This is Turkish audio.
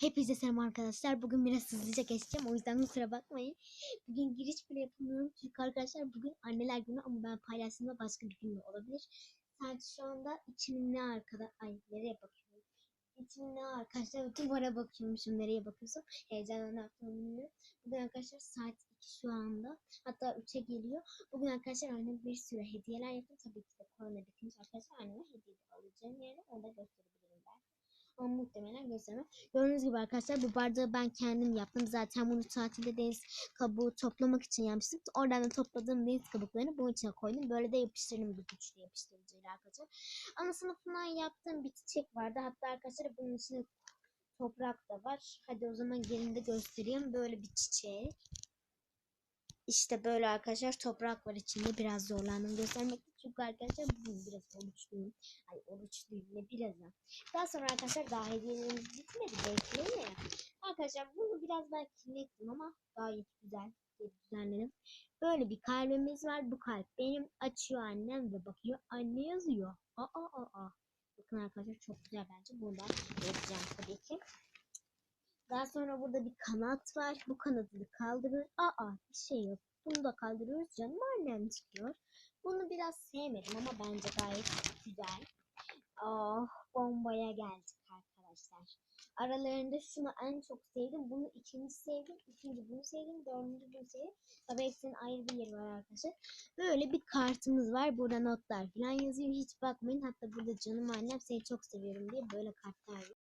Hepinize selam arkadaşlar. Bugün biraz hızlıca geçeceğim. O yüzden kusura bakmayın. Bugün giriş bile yapamıyorum. Çünkü arkadaşlar bugün anneler günü ama ben paylaştığımda başka bir gün de olabilir. Sadece şu anda içim ne arkada... Ay nereye bakıyorum? İçim ne arkadaşlar? Duvara bakıyormuşum. Nereye bakıyorsam. Heyecanla ne yaptığımı bilmiyorum. Bugün arkadaşlar saat 2 şu anda. Hatta 3'e geliyor. Bugün arkadaşlar annem bir sürü hediyeler yaptı. Tabii ki de korona bitince arkadaşlar anneme hediye alacağım yani. Onu da gösterebilirim ben. Ama muhtemelen göstermem. Gördüğünüz gibi arkadaşlar bu bardağı ben kendim yaptım. Zaten bunu tatilde deniz kabuğu toplamak için yapmıştım. Oradan da topladığım deniz kabuklarını bunun içine koydum. Böyle de yapıştırdım bir güçlü yapıştırıcıyla arkadaşlar. Ana sınıfından yaptığım bir çiçek vardı. Hatta arkadaşlar bunun içinde toprak da var. Hadi o zaman gelin de göstereyim. Böyle bir çiçek. İşte böyle arkadaşlar toprak var içinde. Biraz zorlandım göstermekte. Çünkü arkadaşlar bugün biraz oruçluyum. Ay oruçluyum ne biraz da. Daha sonra arkadaşlar daha hediyelerimiz bitmedi. Bekleyin. Arkadaşlar bunu biraz ben kirlettim ama gayet güzel düzenledim. Böyle bir kalbimiz var. Bu kalp benim. Açıyor annem ve bakıyor. Anne yazıyor. Aa aa aa. Bakın arkadaşlar çok güzel bence. Bunu da yapacağım tabii ki. Daha sonra burada bir kanat var. Bu kanadı kaldırır. Aa bir şey yok. Bunu da kaldırıyoruz. Canım annem çıkıyor. Bunu biraz sevmedim ama bence gayet güzel. Oh bombaya geldik arkadaşlar. Aralarında şunu en çok sevdim. Bunu ikinci sevdim. Üçüncü bunu sevdim. Dördüncü bunu sevdim. Tabii hepsinin ayrı bir yeri var arkadaşlar. Böyle bir kartımız var. Burada notlar falan yazıyor. Hiç bakmayın. Hatta burada canım annem seni çok seviyorum diye böyle kartlar var.